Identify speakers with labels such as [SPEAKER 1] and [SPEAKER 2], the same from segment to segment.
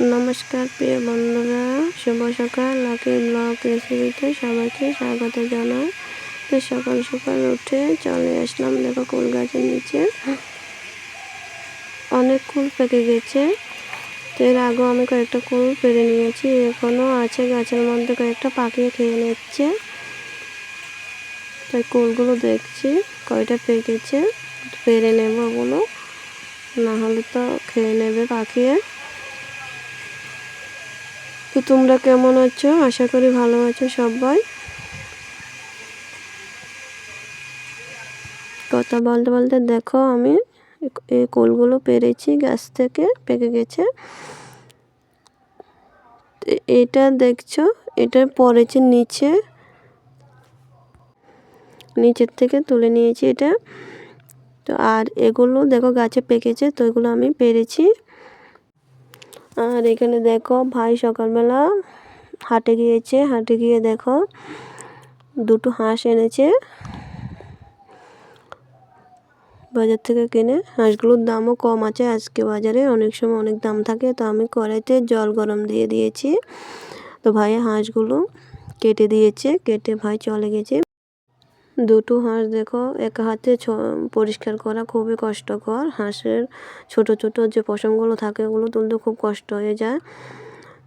[SPEAKER 1] নমস্কার, প্রিয় বন্ধুরা। শুভ সকাল। লাকি ব্লগ রেসিপিতে সবাইকে স্বাগত জানাই। তো সকাল সকাল উঠে চলে আসলাম, দেখো কুল গাছের নিচে। অনেক কুল পেকে গেছে। তো এর আগেও আমি কয়েকটা কুল পেরে নিয়েছি এখনও আছে গাছের মধ্যে কয়েকটা পাকিয়ে খেয়ে নিচ্ছে। তাই কুলগুলো দেখছি, কয়টা পেকেছে, পেরে নেব ওগুলো না হলে তো খেয়ে নেবে পাখিয়ে। তো তোমরা কেমন আছো? আশা করি ভালো আছো সবাই। কথা বলতে বলতে দেখো, আমি এই কোলগুলো পেরেছি, গাছ থেকে পেকে গেছে। এটা দেখছ, এটা পড়েছে নিচে। নিচের থেকে তুলে নিয়েছি এটা। তো আর এগুলো দেখো, গাছে পেকেছে, তো এগুলো আমি পেরেছি। আর এখানে দেখো ভাই সকালবেলা হাটে গিয়েছে, হাটে গিয়ে দেখো দুটো হাঁস এনেছে। বাজার থেকে কিনে হাঁসগুলোর দামও কম আছে, আজকে বাজারে অনেক সময় অনেক দাম থাকে, তো আমি কড়াইতে জল গরম দিয়ে দিয়েছি। তো ভাই হাঁসগুলো কেটে দিয়েছে, কেটে ভাই চলে গেছে। দুটো হাঁস দেখো, এক হাতে পরিষ্কার করা খুবই কষ্টকর। হাঁসের ছোট ছোট যে পশমগুলো থাকে, ওগুলো তুলতে খুব কষ্ট হয়ে যায়।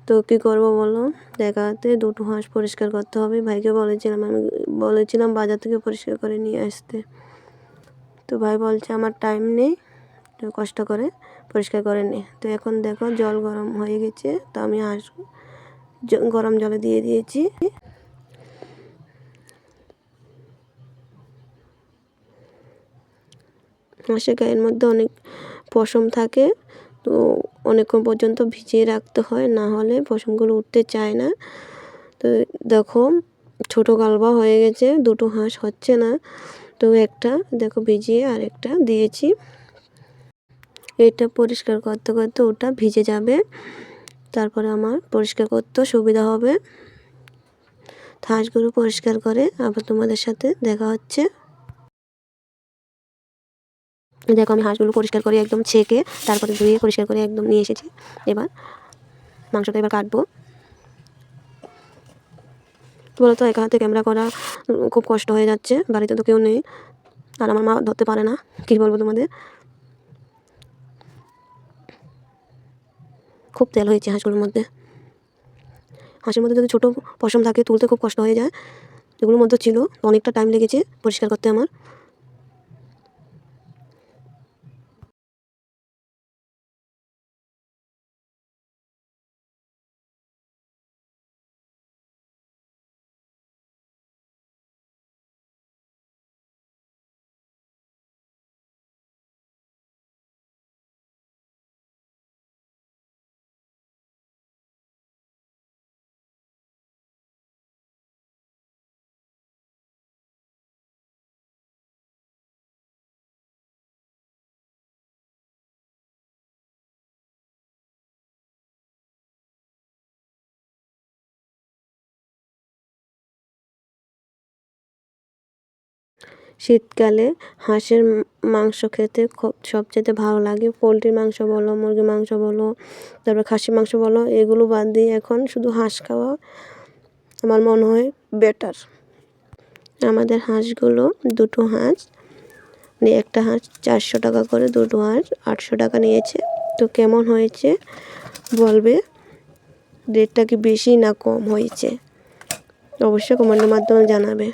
[SPEAKER 1] তো কী করব বলো? দেখা হাতে দুটো হাঁস পরিষ্কার করতে হবে। ভাইকে বলেছিলাম আমি, বলেছিলাম বাজার থেকে পরিষ্কার করে নিয়ে আসতে। তো ভাই বলছে, আমার টাইম নেই, তো কষ্ট করে পরিষ্কার করে নে। তো এখন দেখো জল গরম হয়ে গেছে, তো আমি হাঁস গরম জলে দিয়ে দিয়েছি। হাঁসের গায়ের মধ্যে অনেক পশম থাকে। তো অনেকক্ষণ পর্যন্ত ভিজিয়ে রাখতে হয়, না হলে পশমগুলো উঠতে চায় না। তো দেখো, ছোটো গালবা হয়ে গেছে, দুটো হাঁস হচ্ছে না। তো একটা, দেখো ভিজিয়ে আর একটা দিয়েছি। এটা পরিষ্কার করতে করতে ওটা ভিজে যাবে। তারপরে আমার পরিষ্কার করতে সুবিধা হবে। হাঁসগুলো পরিষ্কার করে আবার তোমাদের সাথে দেখা হচ্ছে। দেখো আমি হাঁসগুলো পরিষ্কার করে একদম ছেঁকে তারপরে ধুয়ে পরিষ্কার করে একদম নিয়ে এসেছি। এবার মাংসটা এবার কাটবো। বলো তো একা হাতে ক্যামেরা করা খুব কষ্ট হয়ে যাচ্ছে, বাড়িতে তো কেউ নেই। আর আমার মা ধরতে পারে না, কী বলব তোমাদের? খুব তেল হয়েছে হাঁসগুলোর মধ্যে। হাঁসের মধ্যে যদি ছোটো পশম থাকে তুলতে খুব কষ্ট হয়ে যায়। এগুলোর মধ্যে ছিল, অনেকটা টাইম লেগেছে পরিষ্কার করতে আমার। শীতকালে হাঁসের মাংস খেতে খুব সবচেয়ে ভালো লাগে। পোলট্রির মাংস বলো, মুরগির মাংস বলো, তারপর খাসির মাংস বলো, এগুলো বাদ দিয়ে এখন শুধু হাঁস খাওয়া আমার মনে হয় বেটার আমাদের হাঁসগুলো দুটো হাঁস নিয়ে একটা হাঁস চারশো টাকা করে, দুটো হাঁস আটশো টাকা নিয়েছে। তো কেমন হয়েছে বলবে? রেটটা কি বেশি না কম হয়েছে? অবশ্যই কমেন্টের মাধ্যমে জানাবে।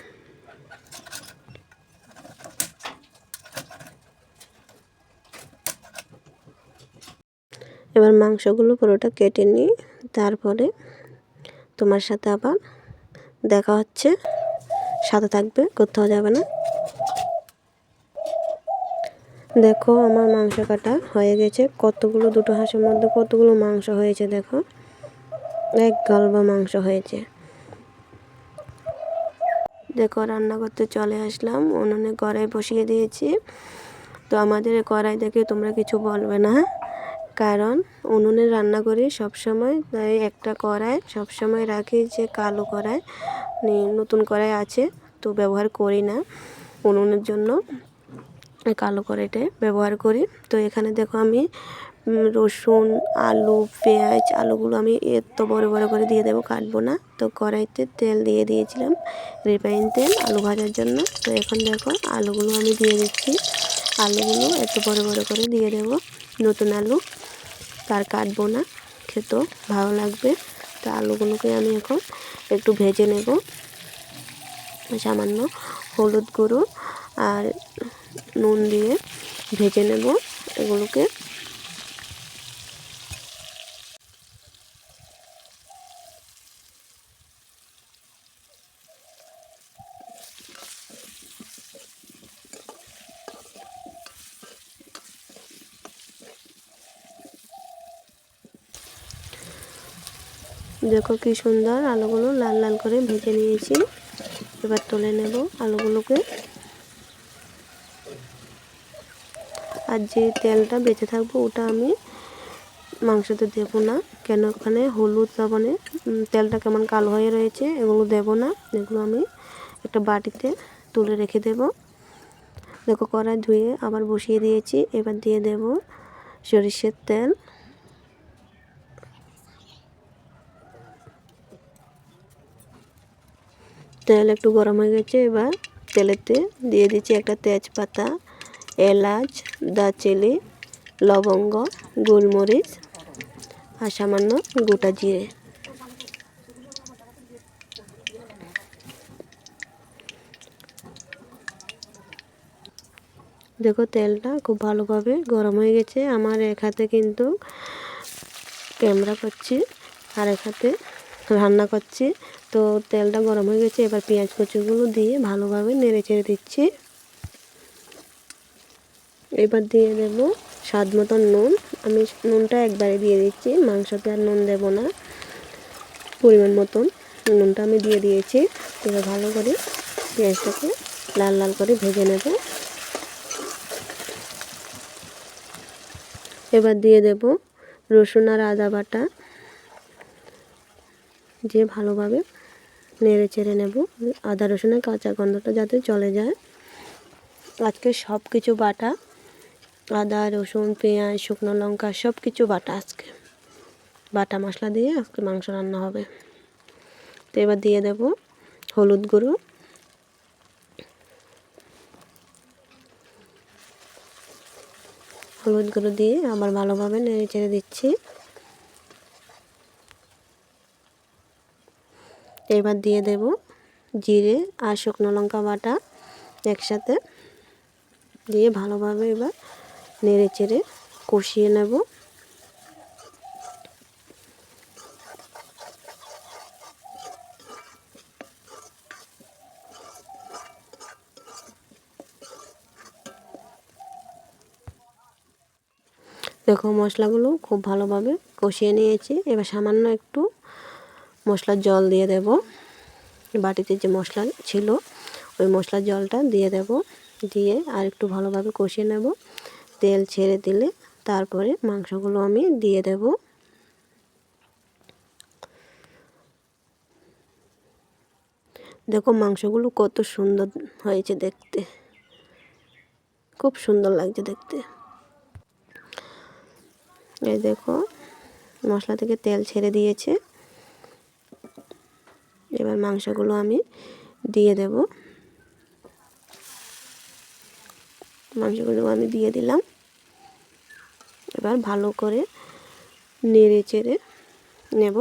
[SPEAKER 1] এবার মাংসগুলো পুরোটা কেটে নিই, তারপরে তোমার সাথে আবার দেখা হচ্ছে। সাথে থাকবে, কোথাও যাবে না। দেখো আমার মাংস কাটা হয়ে গেছে। কতগুলো দুটো হাঁসের মধ্যে কতগুলো মাংস হয়েছে দেখো। এক গলবা মাংস হয়েছে। দেখো রান্না করতে চলে আসলাম। উনুনে কড়াই বসিয়ে দিয়েছি। তো আমাদের কড়াই দেখে তোমরা কিছু বলবে না কারণ উনুনে রান্না করি সবসময় তাই একটা কড়াই সবসময় রাখি যে কালো কড়াই নতুন কড়াই আছে তো ব্যবহার করি না উনুনের জন্য। কালো কড়াইটা ব্যবহার করি। তো এখানে দেখো আমি রসুন, আলু, পেঁয়াজ, আলুগুলো আমি এত বড় বড় করে দিয়ে দেবো কাটবো না। তো কড়াইতে তেল দিয়ে দিয়েছিলাম রিফাইন তেল আলু ভাজার জন্য। তো এখন দেখো আলুগুলো আমি দিয়ে দিচ্ছি। আলুগুলো এত বড় বড় করে দিয়ে দেবো। নতুন আলু তার কাটবো না, খেতেও ভালো লাগবে। তো আলুগুলোকে আমি এখন একটু ভেজে নেব। সামান্য হলুদ গুঁড়ো আর নুন দিয়ে ভেজে নেব এগুলোকে। দেখো কি সুন্দর আলুগুলো লাল লাল করে ভেজে নিয়েছি। এবার তুলে নেব আলুগুলোকে। আর যে তেলটা বেঁচে থাকব ওটা আমি মাংসতে দেবো না, কেন ওখানে হলুদ লবণে তেলটা কেমন কালো হয়ে রয়েছে এগুলো দেবো না, এগুলো আমি একটা বাটিতে তুলে রেখে দেব। দেখো কড়াই ধুয়ে আবার বসিয়ে দিয়েছি, এবার দিয়ে দেব সরিষের তেল। তেল একটু গরম হয়ে গেছে, এবার তেলেতে দিয়ে দিচ্ছি একটা তেজপাতা, এলাচ, দারচিনি, লবঙ্গ, গোলমরিচ আর সামান্য গোটা জিরে। দেখো তেলটা খুব ভালোভাবে গরম হয়ে গেছে, আমার এক হাতে কিন্তু ক্যামেরা করছি আর এক হাতে রান্না করছি। তো তেলটা গরম হয়ে গেছে, এবার পেঁয়াজ কুচিগুলো দিয়ে ভালোভাবে নেড়ে চেড়ে দিচ্ছি। এবার দিয়ে দেব স্বাদ মতন নুন। আমি নুনটা একবারে দিয়ে দিচ্ছি, মাংসতে আর নুন দেব না। পরিমাণ মতন নুনটা আমি দিয়ে দিয়েছি। এবার ভালো করে পেঁয়াজটাকে লাল লাল করে ভেজে নেব। এবার দিয়ে দেব রসুন আর আদা বাটা। দিয়ে ভালোভাবে নেড়ে চেড়ে নেব। আদা রসুনের কাঁচা গন্ধটা যাতে চলে যায়। আজকে সব কিছু বাটা। আদা, রসুন, পেঁয়াজ, শুকনো লঙ্কা, সব কিছু বাটা আজকে। বাটা মশলা দিয়ে আজকে মাংস রান্না হবে। তো এবার দিয়ে দেব হলুদ গুঁড়ো। হলুদ গুঁড়ো দিয়ে আবার ভালোভাবে নেড়ে চেড়ে দিচ্ছি। এবার দিয়ে দেব জিরে আর শুকনো লঙ্কা বাটা একসাথে। দিয়ে ভালোভাবে এবার নেড়ে চেড়ে কষিয়ে নেব। দেখো মশলাগুলো খুব ভালোভাবে কষিয়ে নিয়েছি। এবার সামান্য একটু মশলার জল দিয়ে দেব। বাটিতে যে মশলা ছিল, ওই মশলার জলটা দিয়ে দেব। দিয়ে আর একটু ভালোভাবে কষিয়ে নেব। তেল ছেড়ে দিলে তারপরে মাংসগুলো আমি দিয়ে দেব। দেখো মাংসগুলো কত সুন্দর হয়েছে দেখতে। খুব সুন্দর লাগছে দেখতে। এই দেখো, মশলা থেকে তেল ছেড়ে দিয়েছে। এবার মাংসগুলো আমি দিয়ে দেব। মাংসগুলো আমি দিয়ে দিলাম। এবার ভালো করে নেড়ে চেড়ে নেব।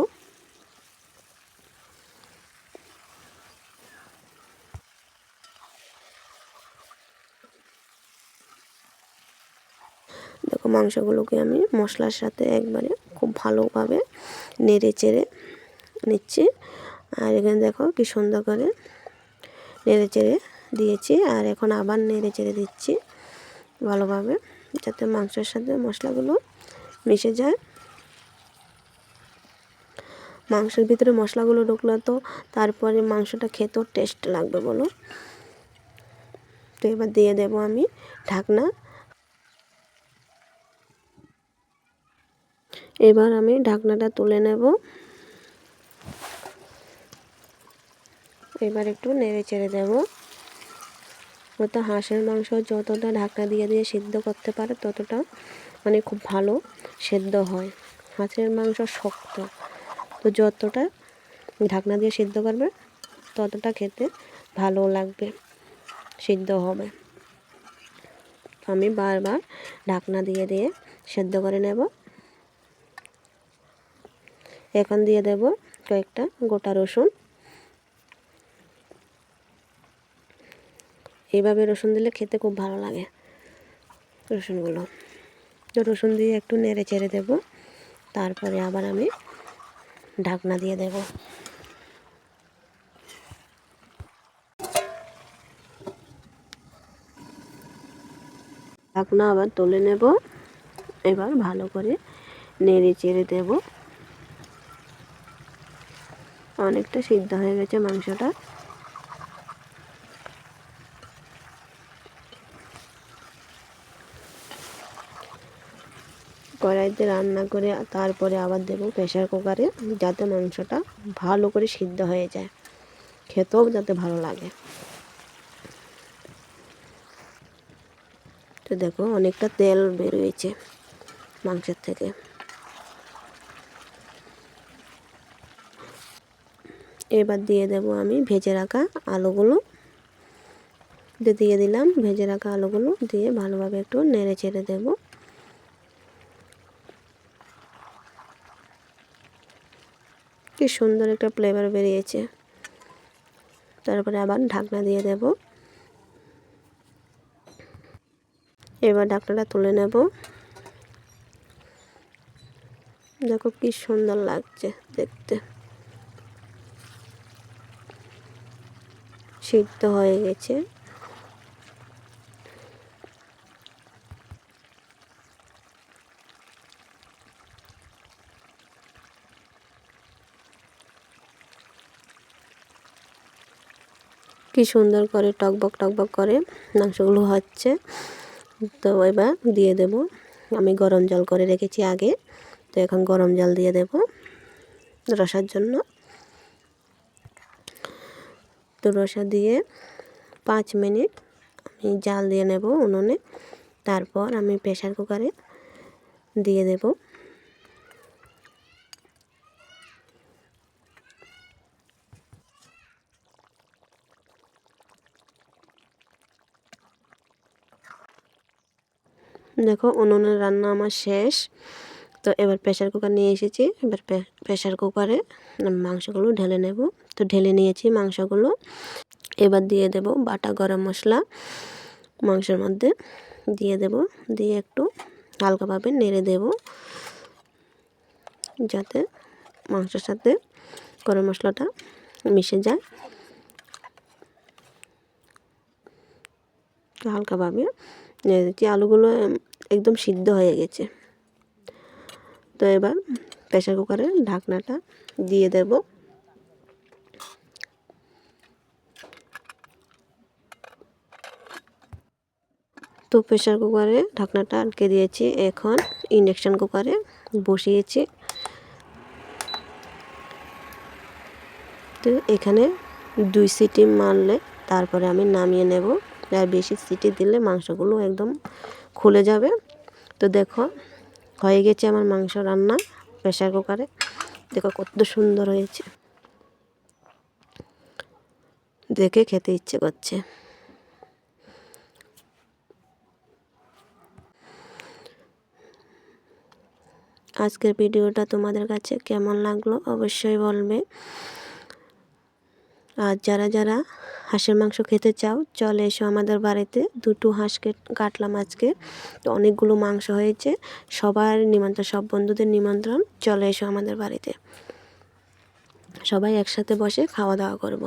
[SPEAKER 1] দেখো মাংসগুলোকে আমি মশলার সাথে একবারে খুব ভালোভাবে নেড়ে চেড়ে নিচ্ছি। আর এখানে দেখো কি সুন্দর করে নেড়ে চেড়ে দিয়েছি, আর এখন আবার নেড়ে চেড়ে দিচ্ছি ভালোভাবে, যাতে মাংসের সাথে মশলাগুলো মিশে যায়। মাংসের ভিতরে মশলাগুলো ঢুকলে তো তারপরে মাংসটা খেতেও টেস্ট লাগবে বলো। তো এবার দিয়ে দেব আমি ঢাকনা। এবার আমি ঢাকনাটা তুলে নেব। এবার একটু নেড়ে চেড়ে দেব। ওটা হাঁসের মাংস যতটা ঢাকনা দিয়ে দিয়ে সিদ্ধ করতে পারে ততটা মানে খুব ভালো সেদ্ধ হয়। হাঁসের মাংস শক্ত। তো যতটা ঢাকনা দিয়ে সিদ্ধ করবে, ততটা খেতে ভালো লাগবে, সিদ্ধ হবে। আমি বারবার ঢাকনা দিয়ে দিয়ে সেদ্ধ করে নেব। এখন দিয়ে দেব কয়েকটা গোটা রসুন। এইভাবে রসুন দিলে খেতে খুব ভালো লাগে। রসুনগুলো। তো রসুন দিয়ে একটু নেড়ে চেড়ে দেবো। তারপরে আবার আমি ঢাকনা দিয়ে দেব। ঢাকনা আবার তুলে নেব। এবার ভালো করে নেড়ে চেড়ে দেব। অনেকটা সিদ্ধ হয়ে গেছে মাংসটা। কড়াইতে রান্না করে তারপরে আবার দেবো প্রেশার কুকারে যাতে মাংসটা ভালো করে সিদ্ধ হয়ে যায়। খেতেও যাতে ভালো লাগে। তো দেখো অনেকটা তেল বেরোয়েছে মাংসের থেকে। এবার দিয়ে দেব আমি ভেজে রাখা আলুগুলো। দিয়ে দিলাম, ভেজে রাখা আলুগুলো দিয়ে ভালোভাবে একটু নেড়ে চেড়ে দেবো। কি সুন্দর একটা ফ্লেভার বেরিয়েছে। তারপরে আবার ঢাকনা দিয়ে দেব। এবার ঢাকনাটা তুলে নেব। দেখো কি সুন্দর লাগছে দেখতে। সিদ্ধ হয়ে গেছে। কি সুন্দর করে টকবক টকবক করে মাংসগুলো হচ্ছে। তো এবার দিয়ে দেব। আমি গরম জল করে রেখেছি আগে। তো এখন গরম জল দিয়ে দেব রসার জন্য। তো রসা দিয়ে পাঁচ মিনিট আমি জাল দিয়ে নেব উনুনে। তারপর আমি প্রেশার কুকারে দিয়ে দেবো। দেখো উনুনের রান্না আমার শেষ। তো এবার প্রেশার কুকার নিয়ে এসেছি। এবার প্রেশার কুকারে মাংসগুলো ঢেলে নেব। তো ঢেলে নিয়েছি মাংসগুলো। এবার দিয়ে দেব বাটা গরম মশলা মাংসের মধ্যে। দিয়ে দেব, দিয়ে একটু হালকাভাবে নেড়ে দেব। যাতে মাংসের সাথে গরম মশলাটা মিশে যায়। হালকাভাবে নেড়ে আলুগুলো একদম সিদ্ধ হয়ে গেছে। তো এবার প্রেশার কুকারের ঢাকনাটা দিয়ে দেব। তো প্রেশার কুকারে ঢাকনাটা আটকে দিয়েছি। এখন ইন্ডাকশান কুকারে বসিয়েছি। তো এখানে দুই সিটি মারলে তারপরে আমি নামিয়ে নেব। আর বেশি সিটি দিলে মাংসগুলো একদম খুলে যাবে। তো দেখো, হয়ে গেছে আমার মাংস রান্না প্রেশার কুকারে। দেখো কত সুন্দর হয়েছে। দেখে খেতে ইচ্ছে করছে। আজকের ভিডিওটা তোমাদের কাছে কেমন লাগল অবশ্যই বলবে। আর যারা যারা হাঁসের মাংস খেতে চাও, চলে এসো আমাদের বাড়িতে। দুটো হাঁসকে কাটলাম আজকে। তো অনেকগুলো মাংস হয়েছে। সবার নিমন্ত্রণ, সব বন্ধুদের নিমন্ত্রণ। চলে এসো আমাদের বাড়িতে। সবাই একসাথে বসে খাওয়া দাওয়া করব।